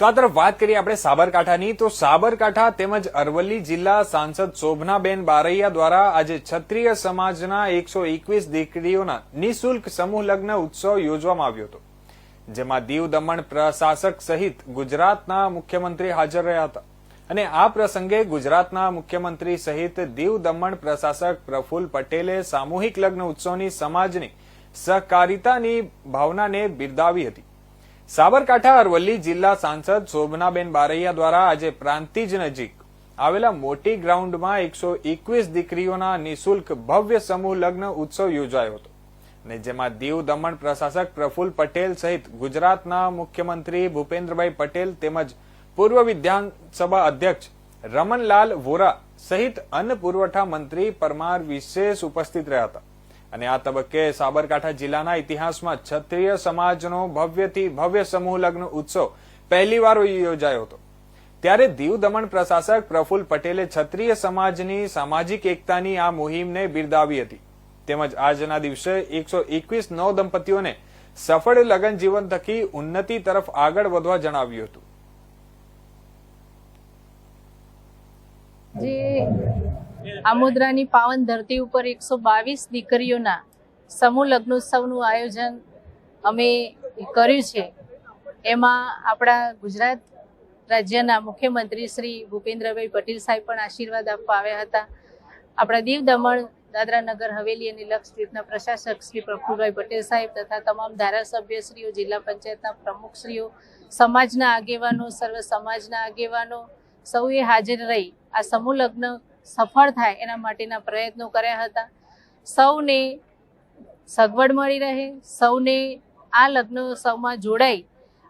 તો આ તરફ વાત કરીએ આપણે સાબરકાંઠાની. તો સાબરકાંઠા તેમજ અરવલ્લી જિલ્લા સાંસદ શોભનાબેન બારૈયા દ્વારા આજે ક્ષત્રિય સમાજના એકસો એકવીસ દીકરીઓના નિઃશુલ્ક સમૂહ લગ્ન ઉત્સવ યોજવામાં આવ્યો હતો, જેમાં દીવ દમણ પ્રશાસક સહિત ગુજરાતના મુખ્યમંત્રી હાજર રહ્યા હતા. અને આ પ્રસંગે ગુજરાતના મુખ્યમંત્રી સહિત દીવ દમણ પ્રશાસક પ્રફુલ્લ પટેલે સામૂહિક લગ્ન ઉત્સવની સમાજની સહકારિતાની ભાવનાને બિરદાવી હતી. સાબરકાંઠા અરવલ્લી જિલ્લા સાંસદ શોભનાબેન બારૈયા દ્વારા આજે પ્રાંતિજ નજીક આવેલા મોટી ગ્રાઉન્ડમાં એકસો એકવીસ દીકરીઓના નિઃશુલ્ક ભવ્ય સમૂહ લગ્ન ઉત્સવ યોજાયો હતો. અને જેમાં દીવ દમણ પ્રશાસક પ્રફુલ્લ પટેલ સહિત ગુજરાતના મુખ્યમંત્રી ભૂપેન્દ્રભાઈ પટેલ તેમજ પૂર્વ વિધાનસભા અધ્યક્ષ રમનલાલ વોરા સહિત અન્ન પુરવઠા મંત્રી પરમાર વિશેષ ઉપસ્થિત રહ્યા હતા. અને આ તબક્કે સાબરકાંઠા જિલ્લાના ઇતિહાસમાં ક્ષત્રિય સમાજનો ભવ્યથી ભવ્ય સમૂહ લગ્ન ઉત્સવ પહેલીવાર યોજાયો હતો. ત્યારે દીવ દમણ પ્રશાસક પ્રફુલ પટેલે ક્ષત્રિય સમાજની સામાજિક એકતાની આ મુહિમને બિરદાવી હતી. તેમજ આજના દિવસે એકસો એકવીસ નવ દંપતીઓને સફળ લગ્ન જીવન થકી ઉન્નતિ તરફ આગળ વધવા જણાવ્યું હતું. આમોદરાની પાવન ધરતી ઉપર એકસો બાવીસ દીકરીઓના સમૂહ લગ્નોત્સવનું આયોજન અમે કર્યું છે. એમાં આપણા ગુજરાત રાજ્યના મુખ્યમંત્રી શ્રી ભૂપેન્દ્રભાઈ પટેલ સાહેબ પણ આશીર્વાદ આપવા આવ્યા હતા. આપણા દીવ દમણ, દાદરા નગર, હવેલી અને લક્ષદ્વીપના પ્રશાસક શ્રી પ્રફુલભાઈ પટેલ સાહેબ તથા તમામ ધારાસભ્યશ્રીઓ, જિલ્લા પંચાયતના પ્રમુખશ્રીઓ, સમાજના આગેવાનો, સર્વ સમાજના આગેવાનો સૌએ હાજર રહી આ સમૂહ લગ્ન સફળ થાય એના માટેના પ્રયત્નો કર્યા હતા. સૌને સગવડ મળી રહે, સૌને આ લગ્નોત્સવમાં જોડાય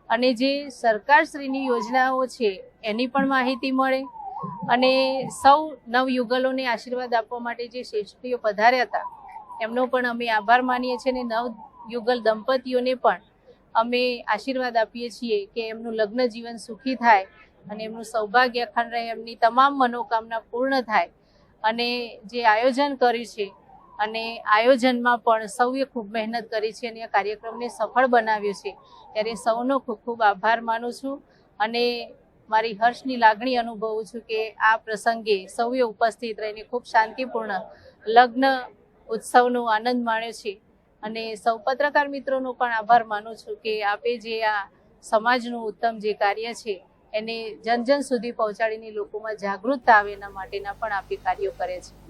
અને જે સરકારશ્રીની યોજનાઓ છે એની પણ માહિતી મળે અને સૌ નવયુગલોને આશીર્વાદ આપવા માટે જે શ્રેષ્ઠીઓ પધાર્યા હતા, એમનો પણ અમે આભાર માનીએ છીએ અને નવયુગલ દંપતીઓને પણ અમે આશીર્વાદ આપીએ છીએ કે એમનું લગ્ન જીવન સુખી થાય અને એમનું સૌભાગ્ય અખંડ રહે, એમની તમામ મનોકામના પૂર્ણ થાય. અને જે આયોજન કર્યું છે, અને આયોજનમાં પણ સૌએ ખૂબ મહેનત કરી છે અને આ કાર્યક્રમને સફળ બનાવ્યો છે. ત્યારે સૌનો ખૂબ ખૂબ આભાર માનું છું અને મારી હર્ષની લાગણી અનુભવું છું કે આ પ્રસંગે સૌએ ઉપસ્થિત રહીને ખૂબ શાંતિપૂર્ણ લગ્ન ઉત્સવનો આનંદ માણ્યો છે. અને સૌ પત્રકાર મિત્રોનો પણ આભાર માનું છું કે આપે જે આ સમાજનું ઉત્તમ જે કાર્ય છે એને જન જન સુધી પહોંચાડીને લોકોમાં જાગૃતતા આવે એના માટેના પણ આપી કાર્યો કરે છે.